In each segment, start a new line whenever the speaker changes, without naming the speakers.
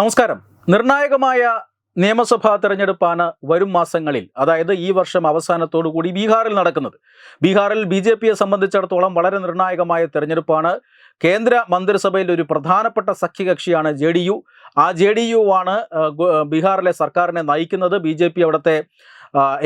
നമസ്കാരം. നിർണായകമായ നിയമസഭാ തെരഞ്ഞെടുപ്പാണ് വരും മാസങ്ങളിൽ അതായത് ഈ വർഷം അവസാനത്തോടു കൂടി ബീഹാറിൽ നടക്കുന്നത്. ബീഹാറിൽ ബി ജെ പിയെ സംബന്ധിച്ചിടത്തോളം വളരെ നിർണായകമായ തെരഞ്ഞെടുപ്പാണ്. കേന്ദ്ര മന്ത്രിസഭയിൽ ഒരു പ്രധാനപ്പെട്ട സഖ്യകക്ഷിയാണ് ജെ ഡി യു. ആ ജെ ഡി യു ആണ് ബീഹാറിലെ സർക്കാരിനെ നയിക്കുന്നത്. ബി ജെ പി അവിടുത്തെ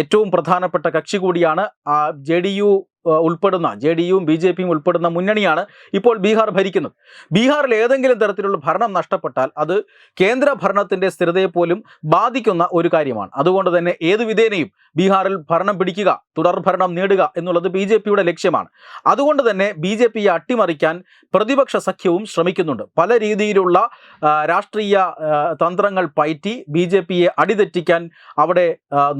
ഏറ്റവും പ്രധാനപ്പെട്ട കക്ഷി കൂടിയാണ്. ആ ജെ ഡി യു ഉൾപ്പെടുന്ന ജെ ഡി യുവും ബി ജെ പിയും ഉൾപ്പെടുന്ന മുന്നണിയാണ് ഇപ്പോൾ ബീഹാർ ഭരിക്കുന്നത്. ബീഹാറിൽ ഏതെങ്കിലും തരത്തിലുള്ള ഭരണം നഷ്ടപ്പെട്ടാൽ അത് കേന്ദ്ര ഭരണത്തിന്റെ സ്ഥിരതയെ പോലും ബാധിക്കുന്ന ഒരു കാര്യമാണ്. അതുകൊണ്ട് തന്നെ ഏത് വിധേനയും ബീഹാറിൽ ഭരണം പിടിക്കുക തുടർ ഭരണം നേടുക എന്നുള്ളത് ബി ജെ പിയുടെ ലക്ഷ്യമാണ്. അതുകൊണ്ട് തന്നെ ബി ജെ പിയെ അട്ടിമറിക്കാൻ പ്രതിപക്ഷ സഖ്യവും ശ്രമിക്കുന്നുണ്ട്. പല രീതിയിലുള്ള രാഷ്ട്രീയ തന്ത്രങ്ങൾ പയറ്റി ബി ജെ പിയെ അടിതെറ്റിക്കാൻ അവിടെ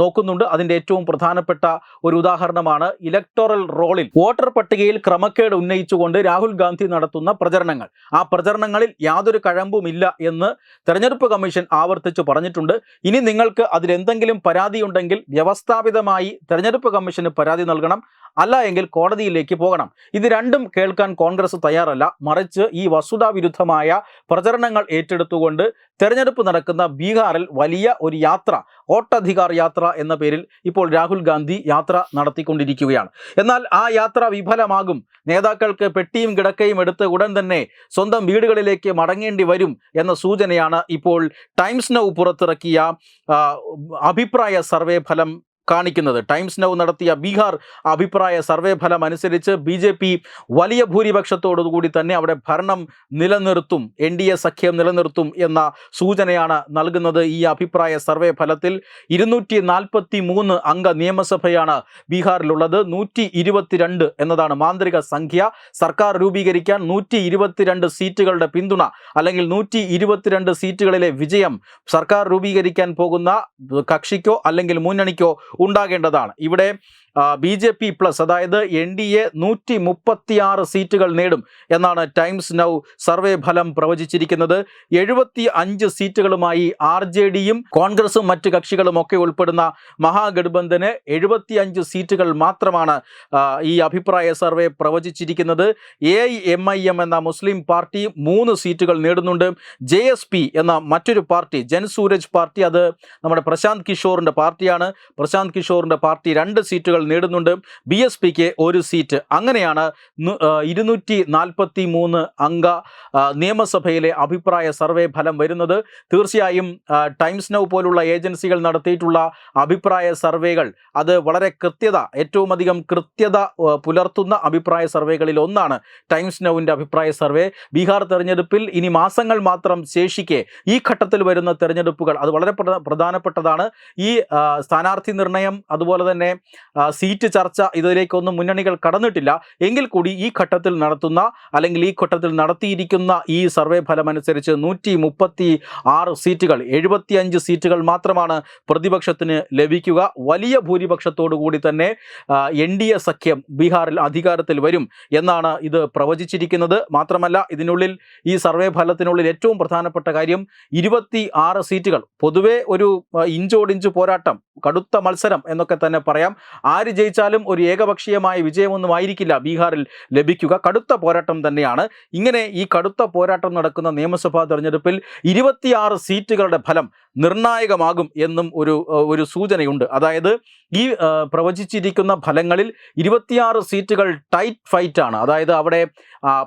നോക്കുന്നുണ്ട്. അതിന്റെ ഏറ്റവും പ്രധാനപ്പെട്ട ഒരു ഉദാഹരണമാണ് ഇലക്ടോറൽ റോളിൽ വോട്ടർ പട്ടികയിൽ ക്രമക്കേട് ഉന്നയിച്ചുകൊണ്ട് രാഹുൽ ഗാന്ധി നടത്തുന്ന പ്രചരണങ്ങൾ. ആ പ്രചരണങ്ങളിൽ യാതൊരു കഴമ്പുമില്ല എന്ന് തെരഞ്ഞെടുപ്പ് കമ്മീഷൻ ആവർത്തിച്ച് പറഞ്ഞിട്ടുണ്ട്. ഇനി നിങ്ങൾക്ക് അതിലെന്തെങ്കിലും പരാതിയുണ്ടെങ്കിൽ വ്യവസ്ഥാപിതമായി തെരഞ്ഞെടുപ്പ് കമ്മീഷന് പരാതി നൽകണം. അല്ല എങ്കിൽ കോടതിയിലേക്ക് പോകണം. ഇത് രണ്ടും കേൾക്കാൻ കോൺഗ്രസ് തയ്യാറല്ല. മറിച്ച് ഈ വസ്തുതാവിരുദ്ധമായ പ്രചരണങ്ങൾ ഏറ്റെടുത്തുകൊണ്ട് തെരഞ്ഞെടുപ്പ് നടക്കുന്ന ബീഹാറിൽ വലിയ ഒരു യാത്ര വോട്ടധികാർ യാത്ര എന്ന പേരിൽ ഇപ്പോൾ രാഹുൽ ഗാന്ധി യാത്ര നടത്തിക്കൊണ്ടിരിക്കുകയാണ്. എന്നാൽ ആ യാത്ര വിഫലമാകും. നേതാക്കൾക്ക് പെട്ടിയും കിടക്കയും എടുത്ത് ഉടൻ തന്നെ സ്വന്തം വീടുകളിലേക്ക് മടങ്ങേണ്ടി വരും എന്ന സൂചനയാണ് ഇപ്പോൾ ടൈംസ് നൗ പുറത്തിറക്കിയ അഭിപ്രായ സർവേ ഫലം കാണിക്കുന്നത്. ടൈംസ് നൗ നടത്തിയ ബീഹാർ അഭിപ്രായ സർവേ ഫലം അനുസരിച്ച് ബി ജെ പി വലിയ ഭൂരിപക്ഷത്തോടുകൂടി തന്നെ അവിടെ ഭരണം നിലനിർത്തും എൻ ഡി എ സഖ്യം നിലനിർത്തും എന്ന സൂചനയാണ് നൽകുന്നത് ഈ അഭിപ്രായ സർവേ ഫലത്തിൽ. ഇരുന്നൂറ്റി നാൽപ്പത്തി മൂന്ന് അംഗ നിയമസഭയാണ് ബീഹാറിലുള്ളത്. നൂറ്റി ഇരുപത്തിരണ്ട് എന്നതാണ് മാന്ത്രിക സംഖ്യ. സർക്കാർ രൂപീകരിക്കാൻ നൂറ്റി ഇരുപത്തിരണ്ട് സീറ്റുകളുടെ പിന്തുണ അല്ലെങ്കിൽ നൂറ്റി ഇരുപത്തിരണ്ട് സീറ്റുകളിലെ വിജയം സർക്കാർ രൂപീകരിക്കാൻ പോകുന്ന കക്ഷിക്കോ അല്ലെങ്കിൽ മുന്നണിക്കോ ഉണ്ടാകേണ്ടതാണ്. ഇവിടെ ബി ജെ പി പ്ലസ് അതായത് എൻ ഡി എ നൂറ്റി മുപ്പത്തിയാറ് സീറ്റുകൾ നേടും എന്നാണ് ടൈംസ് നൗ സർവേ ഫലം പ്രവചിച്ചിരിക്കുന്നത്. എഴുപത്തി അഞ്ച് സീറ്റുകളുമായി ആർ ജെ ഡിയും കോൺഗ്രസും മറ്റ് കക്ഷികളും ഒക്കെ ഉൾപ്പെടുന്ന മഹാഗഠബന്ധന് എഴുപത്തി അഞ്ച് സീറ്റുകൾ മാത്രമാണ് ഈ അഭിപ്രായ survey പ്രവചിച്ചിരിക്കുന്നത്. A I M I M Muslim party മൂന്ന് സീറ്റുകൾ നേടുന്നുണ്ട്. ജെ എസ് പി എന്ന മറ്റൊരു പാർട്ടി ജൻ സൂരജ് പാർട്ടി അത് നമ്മുടെ പ്രശാന്ത് കിഷോറിന്റെ പാർട്ടിയാണ്. പ്രശാന്ത് കിഷോറിന്റെ പാർട്ടി രണ്ട് സീറ്റുകൾ നേടുന്നുണ്ട്. ബി എസ് പിക്ക് ഒരു സീറ്റ്. അങ്ങനെയാണ് ഇരുന്നൂറ്റി നാൽപ്പത്തി മൂന്ന് അംഗ നിയമസഭയിലെ അഭിപ്രായ സർവേ ഫലം വരുന്നത്. തീർച്ചയായും ടൈംസ് നൗ പോലുള്ള ഏജൻസികൾ നടത്തിയിട്ടുള്ള അഭിപ്രായ സർവേകൾ അത് വളരെ കൃത്യത ഏറ്റവും അധികം കൃത്യത പുലർത്തുന്ന അഭിപ്രായ സർവേകളിൽ ഒന്നാണ് ടൈംസ് നൗവിന്റെ അഭിപ്രായ സർവേ. ബീഹാർ തെരഞ്ഞെടുപ്പിൽ ഇനി മാസങ്ങൾ മാത്രം ശേഷിക്കെ ഈ ഘട്ടത്തിൽ വരുന്ന തെരഞ്ഞെടുപ്പുകൾ അത് വളരെ പ്രധ- പ്രധാനപ്പെട്ടതാണ്. ഈ സ്ഥാനാർത്ഥി നിർണയം അതുപോലെ തന്നെ സീറ്റ് ചർച്ച ഇതിലേക്കൊന്നും മുന്നണികൾ കടന്നിട്ടില്ല. എങ്കിൽ കൂടി ഈ ഘട്ടത്തിൽ നടത്തുന്ന അല്ലെങ്കിൽ ഈ ഘട്ടത്തിൽ നടത്തിയിരിക്കുന്ന ഈ സർവേ ഫലമനുസരിച്ച് നൂറ്റി മുപ്പത്തി ആറ് സീറ്റുകൾ എഴുപത്തിയഞ്ച് സീറ്റുകൾ മാത്രമാണ് പ്രതിപക്ഷത്തിന് ലഭിക്കുക. വലിയ ഭൂരിപക്ഷത്തോടു കൂടി തന്നെ എൻ ഡി എ സഖ്യം ബീഹാറിൽ അധികാരത്തിൽ വരും എന്നാണ് ഇത് പ്രവചിച്ചിരിക്കുന്നത്. മാത്രമല്ല ഇതിനുള്ളിൽ ഈ സർവേ ഫലത്തിനുള്ളിൽ ഏറ്റവും പ്രധാനപ്പെട്ട കാര്യം ഇരുപത്തി ആറ് സീറ്റുകൾ. പൊതുവെ ഒരു ഇഞ്ചോടിഞ്ച് പോരാട്ടം കടുത്ത മത്സരം എന്നൊക്കെ തന്നെ പറയാം. ആര് ജയിച്ചാലും ഒരു ഏകപക്ഷീയമായ വിജയമൊന്നും ആയിരിക്കില്ല ബീഹാറിൽ ലഭിക്കുക. കടുത്ത പോരാട്ടം തന്നെയാണ്. ഇങ്ങനെ ഈ കടുത്ത പോരാട്ടം നടക്കുന്ന നിയമസഭാ തെരഞ്ഞെടുപ്പിൽ ഇരുപത്തിയാറ് സീറ്റുകളുടെ ഫലം നിർണായകമാകും എന്നും ഒരു ഒരു സൂചനയുണ്ട്. അതായത് ഈ പ്രവചിച്ചിരിക്കുന്ന ഫലങ്ങളിൽ ഇരുപത്തിയാറ് സീറ്റുകൾ ടൈറ്റ് ഫൈറ്റാണ്. അതായത് അവിടെ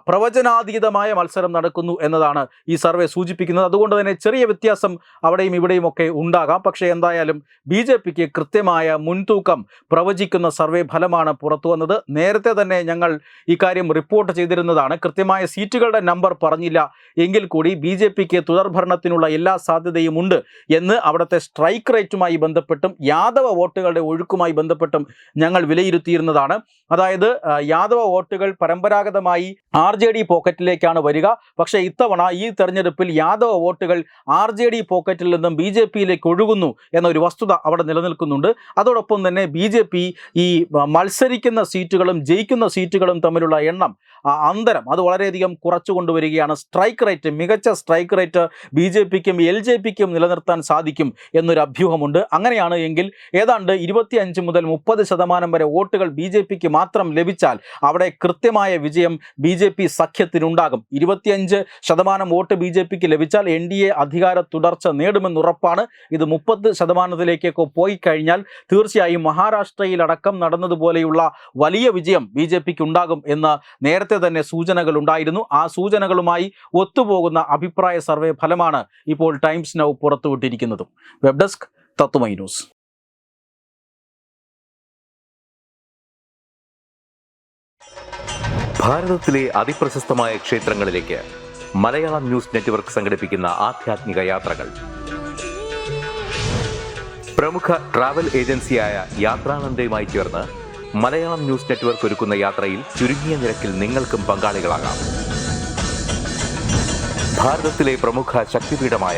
പ്രവചനാതീതമായ മത്സരം നടക്കുന്നു എന്നതാണ് ഈ സർവേ സൂചിപ്പിക്കുന്നത്. അതുകൊണ്ട് തന്നെ ചെറിയ വ്യത്യാസം അവിടെയും ഇവിടെയും ഒക്കെ ഉണ്ടാകാം. പക്ഷേ എന്തായാലും ബി ജെ പിക്ക് കൃത്യമായ മുൻതൂക്കം പ്രവചിക്കുന്ന സർവേ ഫലമാണ് പുറത്തു വന്നത്. നേരത്തെ തന്നെ ഞങ്ങൾ ഇക്കാര്യം റിപ്പോർട്ട് ചെയ്തിരുന്നതാണ്. കൃത്യമായ സീറ്റുകളുടെ നമ്പർ പറഞ്ഞില്ല. എങ്കിൽ കൂടി ബി ജെ പിക്ക് തുടർഭരണത്തിനുള്ള എല്ലാ സാധ്യതയും ഉണ്ട് എന്ന് അവിടുത്തെ സ്ട്രൈക്ക് റേറ്റുമായി ബന്ധപ്പെട്ടും യാദവ വോട്ടുകളുടെ ഒഴുക്കുമായി ബന്ധപ്പെട്ടും ഞങ്ങൾ വിലയിരുത്തിയിരുന്നതാണ്. അതായത് യാദവ വോട്ടുകൾ പരമ്പരാഗതമായി ആർ ജെ ഡി പോക്കറ്റിലേക്കാണ് വരിക. പക്ഷേ ഇത്തവണ ഈ തെരഞ്ഞെടുപ്പിൽ യാദവ വോട്ടുകൾ ആർ ജെ ഡി പോക്കറ്റിൽ നിന്നും ബി ജെ പിയിലേക്ക് ഒഴുകുന്നു എന്നൊരു വസ്തുത അവിടെ നിലനിൽക്കുന്നുണ്ട്. അതോടൊപ്പം തന്നെ ബി ജെ പി ഈ മത്സരിക്കുന്ന സീറ്റുകളും ജയിക്കുന്ന സീറ്റുകളും തമ്മിലുള്ള എണ്ണം അന്തരം അത് വളരെയധികം കുറച്ചു കൊണ്ടുവരികയാണ് സ്ട്രൈക്ക് റേറ്റ് മികച്ച സ്ട്രൈക്ക് റേറ്റ് ബി ജെ പിക്കും എൽ ജെ പിക്കും നിലനിർത്താൻ നിലനിർത്താൻ സാധിക്കും എന്നൊരു അഭ്യൂഹമുണ്ട്. അങ്ങനെയാണ് എങ്കിൽ ഏതാണ്ട് ഇരുപത്തിയഞ്ച് മുതൽ മുപ്പത് ശതമാനം വരെ വോട്ടുകൾ ബി ജെ പിക്ക് മാത്രം ലഭിച്ചാൽ അവിടെ കൃത്യമായ വിജയം ബി ജെ പി സഖ്യത്തിനുണ്ടാകും. ഇരുപത്തിയഞ്ച് ശതമാനം വോട്ട് ബി ജെ പിക്ക് ലഭിച്ചാൽ എൻ ഡി എ അധികാര തുടർച്ച നേടുമെന്നുറപ്പാണ് ഇത് മുപ്പത് ശതമാനത്തിലേക്കൊക്കെ പോയി കഴിഞ്ഞാൽ തീർച്ചയായും മഹാരാഷ്ട്രയിലടക്കം നടന്നതുപോലെയുള്ള വലിയ വിജയം ബി ജെ പിക്ക് ഉണ്ടാകും എന്ന് നേരത്തെ തന്നെ സൂചനകൾ ഉണ്ടായിരുന്നു ആ സൂചനകളുമായി ഒത്തുപോകുന്ന അഭിപ്രായ സർവേ ഫലമാണ് ഇപ്പോൾ ടൈംസ് നൗ പുറത്തുവിട്ടിരിക്കുന്നതും വെബ് ഡെസ്ക് തത്വമൈ ന്യൂസ്
അതിപ്രശസ്തമായ മലയാളം ന്യൂസ് നെറ്റ്വർക്ക് സംഘടിപ്പിക്കുന്ന യാത്രകൾ. പ്രമുഖ ഏജൻസിയായ യാത്രാനന്ദയുമായി ചേർന്ന് മലയാളം ന്യൂസ് നെറ്റ്വർക്ക് ഒരുക്കുന്ന യാത്രയിൽ ചുരുങ്ങിയ നിരക്കിൽ പങ്കാളികളാകാം. ഭാരതത്തിലെ പ്രമുഖ ശക്തിപീഠമായ